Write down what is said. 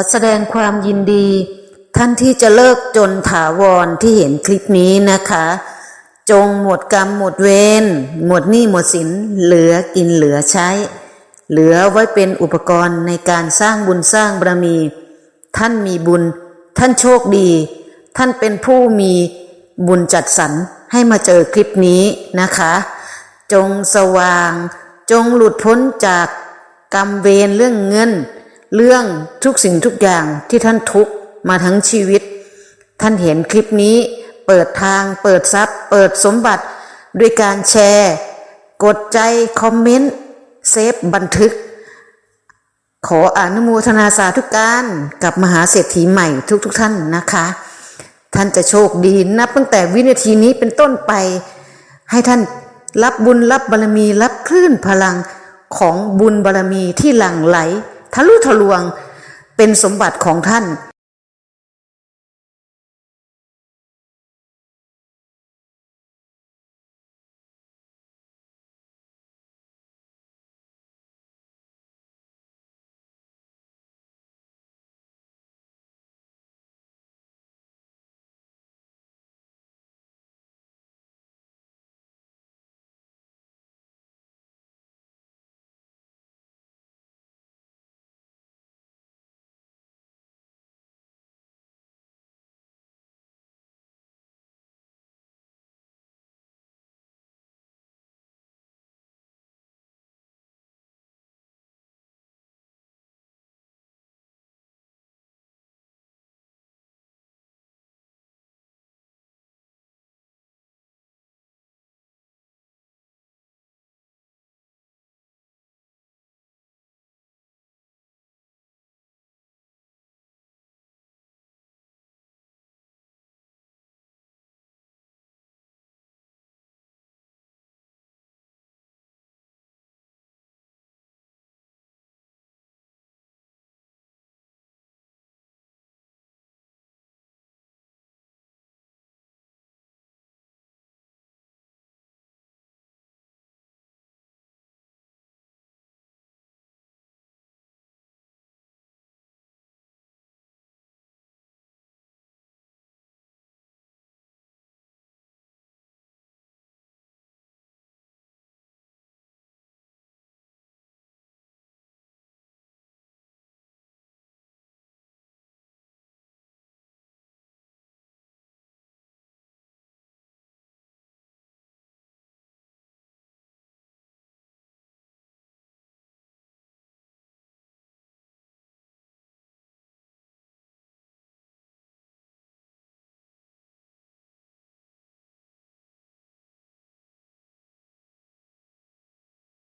อแสดงความยินดี ท่านที่จะเลิกจนถาวรที่เห็นคลิปนี้นะคะ จงหมดกรรมหมดเวรหมดหนี้หมดสินเหลือกินเหลือใช้ เหลือไว้เป็นอุปกรณ์ในการสร้างบุญสร้างบารมี ท่านมีบุญ ท่านโชคดี ท่านเป็นผู้มีบุญจัดสรรให้มาเจอคลิปนี้นะคะ จงสว่าง จงหลุดพ้นจากกรรมเวรเรื่องเงิน เรื่องทุกสิ่งทุกอย่างที่ท่านทุกมาทั้งชีวิต ท่านเห็นคลิปนี้เปิดทาง เปิดทรัพย์ เปิดสมบัติด้วยการแชร์ กดใจ คอมเมนต์ เซฟบันทึก ขออนุโมทนาสาธุการกับมหาเศรษฐีใหม่ทุกๆทท่านนะคะ ท่านจะโชคดีนับตั้งแต่วินาทีนี้เป็นต้นไป ให้ท่านรับบุญรับบารมีรับคลื่นพลังของบุญบารมีที่หลั่งไหล ทะลุทะลวงเป็นสมบัติของท่าน